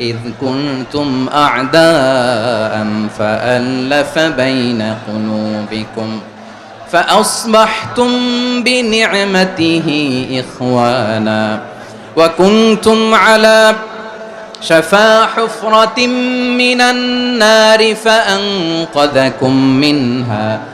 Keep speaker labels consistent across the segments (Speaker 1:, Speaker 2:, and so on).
Speaker 1: إذ كنتم أعداء فألف بين قلوبكم فأصبحتم بنعمته إخوانا وكنتم على شفا حفرة من النار فأنقذكم منها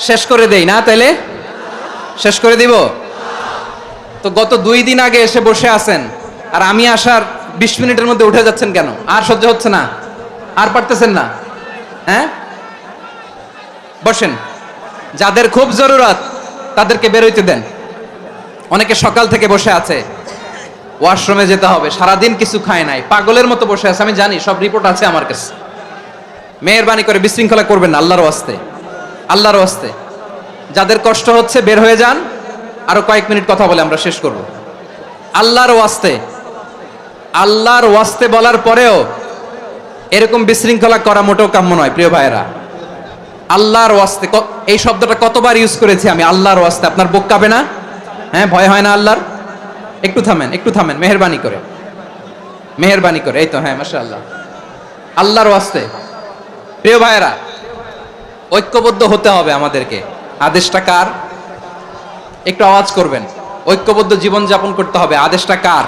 Speaker 1: শেষ করে দেই, না তাইলে? শেষ করে দিব? তো গত দুই দিন আগে এসে বসে আছেন, আর আমি আসার বিশ মিনিটের মধ্যে উঠে যাচ্ছেন কেন? আর সহ্য হচ্ছে না। আর পারতেছেন না। হ্যাঁ? বসেন। যাদের খুব জরুরত, তাদেরকে বেরোইতে দেন। অনেকে সকাল থেকে বসে আছে। ওয়াশরুমে যেতে হবে। সারাদিন কিছু খায় নাই। পাগলের মতো বসে আছে। আমি জানি, সব রিপোর্ট আছে আমার কাছে। মেহরবানি করে বিশৃঙ্খলা করবেন না, আল্লাহর ওয়াস্তে। আল্লাহর ওয়াস্তে যাদের কষ্ট হচ্ছে বের হয়ে যান। আরও কয়েক মিনিট কথা বলে আমরা শেষ করব। আল্লাহর ওয়াস্তে আল্লাহর ওয়াস্তে বলার পরেও এরকম বিশৃঙ্খলা করা মোটেও কাম্য নয়, প্রিয় ভাইয়েরা। আল্লাহর ওয়াস্তে এই শব্দটা কতবার ইউজ করেছি আমি? আল্লাহর ওয়াস্তে আপনার বুক কাঁপে না? হ্যাঁ ভয় হয় না আল্লাহর? একটু থামেন একটু থামেন, মেহরবানি করে। মেহরবানি করে, এই তো হ্যাঁ মাসা আল্লাহ আল্লাহর ওয়াস্তে প্রিয় ভাইয়েরা ঐক্যবদ্ধ হতে হবে আমাদেরকে। আদেশটা কার? একটু আওয়াজ করবেন। ঐক্যবদ্ধ জীবন যাপন করতে হবে। আদেশটা কার?